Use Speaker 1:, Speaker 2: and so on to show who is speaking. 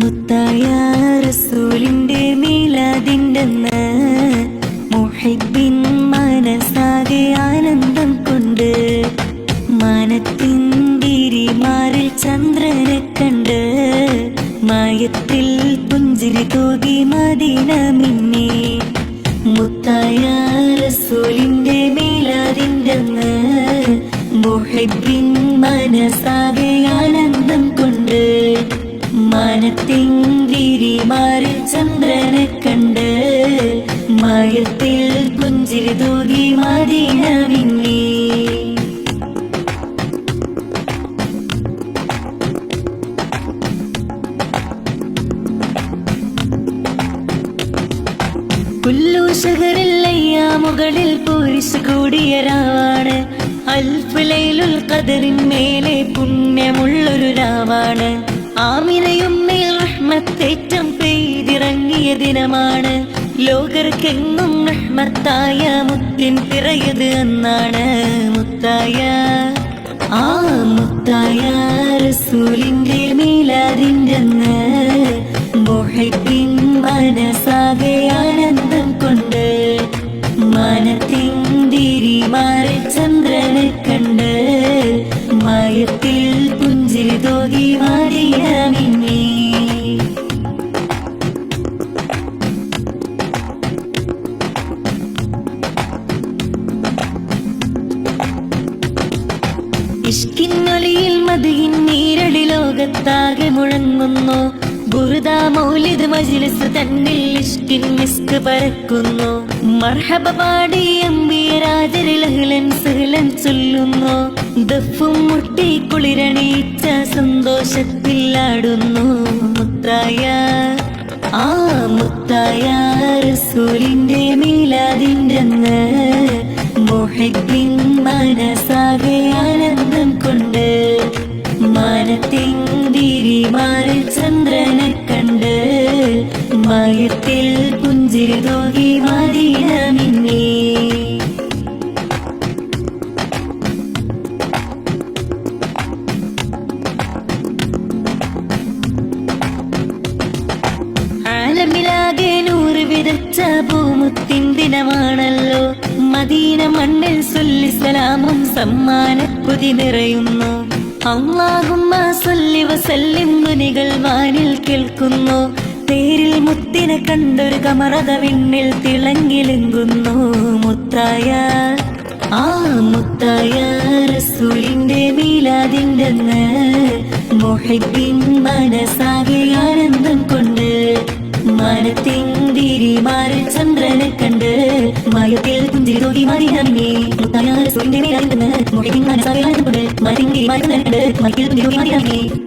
Speaker 1: മുത്തായ റസൂലിന്റെ മീലാദിന്റെന്ന് മുഹിബിൻ മനസ്സാകെ ആനന്ദം കൊണ്ട് മാനത്തിന്തിരിമാറിൽ ചന്ദ്രനെ കണ്ട് മായത്തിൽ പുഞ്ചിരി തൂകി മദീന മിന്നി. മുത്തായ റസൂലിന്റെ മീലാദിന്റെന്ന് മുഹിബിൻ മനസ്സാകെ ആനന്ദം മാനത്തിങ്കിരിമാറിൽ ചന്ദ്രനെ കണ്ട് മയത്തിൽ പുഞ്ചിരി തൂകി മദീന ശഹറിൽ കൂടിയരാണ് പൂരിശ് കൂടിയ രാവാണ് അൽഫുലൈലുൽ ഖദറിൻ പുണ്യമുള്ളൊരു രാവാണ്. ആമിനയും മേൽ റഹ്മത്തേറ്റം പെയ്തിറങ്ങിയ ദിനമാണ്. ലോകർക്കെങ്ങും റഹ്മത്തായ മുത്തിൻ പിറയത് എന്നാണ് മുത്തായ ആ മുത്തായ റസൂലിന്റെ മീലാദിന്റെ അന്ന് മനസാകെ ആനന്ദം കൊണ്ട് മനത്തിന്തിരിമാറി ചന്ദ്രനെ കണ്ട് മയത്തിൽ മിന്നി ഇഷ്കിന്നൊലിയിൽ മതിയിൻ നീരടി ലോകത്താകെ മുഴങ്ങുന്നു. ഗുരുതാ മൗലിത് മജിലിസ് തന്നിൽ ഇഷ്കിൻ മിസ്ക് പരക്കുന്നു. മർഹബ പാടി അമ്പിയരാജരിലഹ്ലൻ സഹലൻ ചൊല്ലുന്നു. ദഫും മുട്ടി കുളിരണീച്ച സന്തോഷത്തിൽ ആടുന്നു മുത്തായ ആ മുത്തായ റസൂലിന്റെ മീലാദിന്റെ അന്ന് മുഹിബിൻ മനസ്സാകെ ആനന്ദം കൊണ്ട് മാനത്തിന്തിരിമാറിൽ ചന്ദ്രനെ കണ്ട് മയത്തിൽ പുഞ്ചിരി തോകി മദീന മിന്നി ഭൂമുത്തിൻ ദിനമാണല്ലോ. മദീന മണ്ണിൽ സൊല്ലിസലാമും സമ്മാനക്കുതി നിറയുന്നു. അള്ളാഹുമ്മ സൊല്ലി വസല്ലിം വാനിൽ കേൾക്കുന്നു. പേരിൽ മുത്തിനെ കണ്ടൊരു കമറത വിണ്ണിൽ തിളങ്ങിലെങ്കുന്നു. മുത്തായ ആ മുത്തായ റസൂലിന്റെ മീലാതിന്റെ മുഹിബിൻ മനസ്സാകെ ആനന്ദം പുഞ്ചിരി തോകി മറിയാമേ മുത്തായ റസൂലിന്റെ മീലാദിന്റെ അന്ന് മുഹിബിൻ മനസ്സാകെ ആനന്ദം കൊണ്ട് മനത്തിന്തിരിമാറി ചന്ദ്രനെ